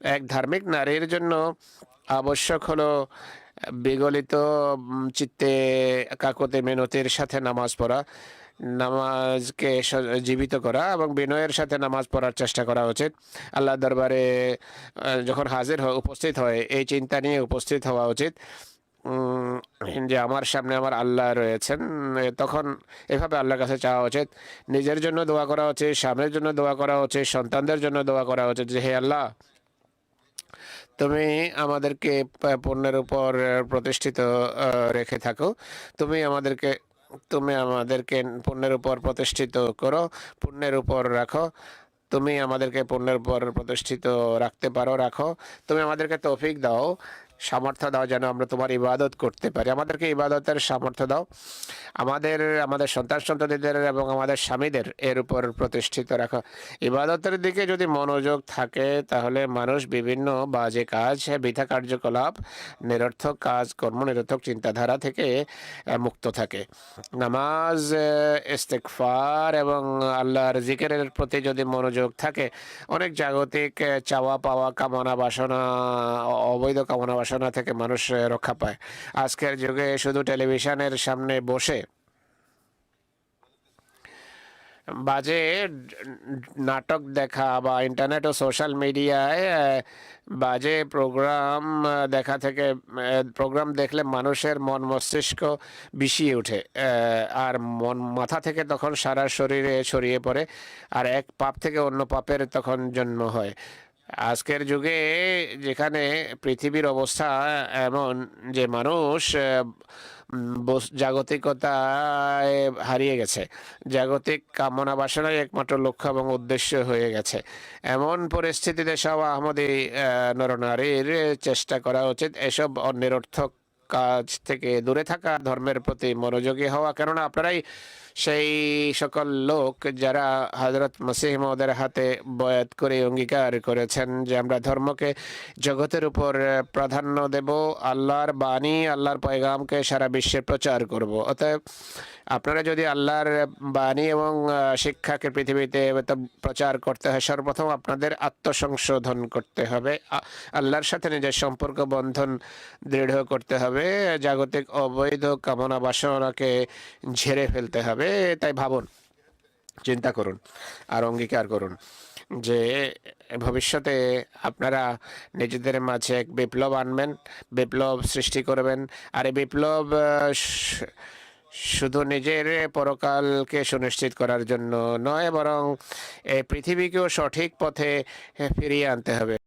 এক ধার্মিক নারীর জন্য আবশ্যক হলো বিগলিত চিত্তে কাকতে মেনতির সাথে নামাজ পড়া, নামাজকে জীবিত করা এবং বিনয়ের সাথে নামাজ পড়ার চেষ্টা করা উচিত। আল্লাহ দরবারে যখন হাজির হয় উপস্থিত হয়, এই চিন্তা নিয়ে উপস্থিত হওয়া উচিত। যে আমার সামনে আমার আল্লাহ রয়েছেন, তখন এভাবে আল্লাহর কাছে চাওয়া উচিত। নিজের জন্য দোয়া করা উচিত, স্বামীর জন্য দোয়া করা উচিত, সন্তানদের জন্য দোয়া করা উচিত যে, হে আল্লাহ তুমি আমাদেরকে পণ্যের উপর প্রতিষ্ঠিত রেখে থাকো। তুমি আমাদেরকে তুমি আমাদেরকে পণ্যের উপর প্রতিষ্ঠিত করো, পণ্যের উপর রাখো। তুমি আমাদেরকে পণ্যের উপর প্রতিষ্ঠিত রাখতে পারো, রাখো। তুমি আমাদেরকে তৌফিক দাও। সামর্থ্য দাও যেন আমরা তোমার ইবাদত করতে পারি। আমাদেরকে ইবাদতের সামর্থ্য দাও। আমাদের আমাদের সন্তান সন্ততিদের এবং আমাদের স্বামীদের এর উপর প্রতিষ্ঠিত রাখা। ইবাদতের দিকে যদি মনোযোগ থাকে, তাহলে মানুষ বিভিন্ন বাজে কাজ, বৃথা কার্যকলাপ, নিরর্থক কাজ, কর্ম, নিরর্থক চিন্তাধারা থেকে মুক্ত থাকে। নামাজ ইস্তেকফার এবং আল্লাহর জিকেরের প্রতি যদি মনোযোগ থাকে, অনেক জাগতিক চাওয়া পাওয়া কামনা বাসনা অবৈধ কামনা বাসনা থেকে মানুষ রক্ষা পায়। আজকের যুগে শুধু টেলিভিশনের সামনে বসে বাজে নাটক দেখা বা ইন্টারনেট ও সোশ্যাল মিডিয়ায় বাজে প্রোগ্রাম দেখা থেকে প্রোগ্রাম দেখলে মানুষের মন মস্তিষ্ক বিষিয়ে আহ, আর মন মাথা থেকে তখন সারা শরীরে ছড়িয়ে পড়ে আর এক পাপ থেকে অন্য পাপের তখন জন্ম হয়। আজকের যুগে যেখানে পৃথিবীর অবস্থা এমন যে মানুষ জাগতিকতায় হারিয়ে গেছে। জাগতিক কামনা বাসনাই একমাত্র লক্ষ্য এবং উদ্দেশ্য হয়ে গেছে। এমন পরিস্থিতিতে সব আহমদি নরনারীর চেষ্টা করা উচিত। এসব অনিরর্থক কাজ থেকে দূরে থাকা ধর্মের প্রতি মনোযোগী হওয়া। কেননা আপনারাই সেই সকল লোক যারা হজরত মসিহ মহোদের হাতে বয়াত করে অঙ্গীকার করেছেন যে আমরা ধর্মকে জগতের উপর প্রাধান্য দেব, আল্লাহর বাণী, আল্লাহর পয়গামকে সারা বিশ্বে প্রচার করব। অতএব আপনারা যদি আল্লাহর বাণী এবং শিক্ষাকে পৃথিবীতে প্রচার করতে হয়, সর্বপ্রথম আপনাদের আত্মসংশোধন করতে হবে। আল্লাহর সাথে নিজের সম্পর্ক বন্ধন দৃঢ় করতে হবে। জাগতিক অবৈধ কামনা বাসনাকে ঝেড়ে ফেলতে হবে, তাই ভাবুন, চিন্তা করুন আর অঙ্গীকার করুন যে ভবিষ্যতে আপনারা নিজেদের মাঝে এক বিপ্লব আনবেন, বিপ্লব সৃষ্টি করবেন আর এই বিপ্লব শুধু নিজের পরকালকে সুনিশ্চিত করার জন্য নয়, বরং পৃথিবীকেও সঠিক পথে ফিরিয়ে আনতে হবে।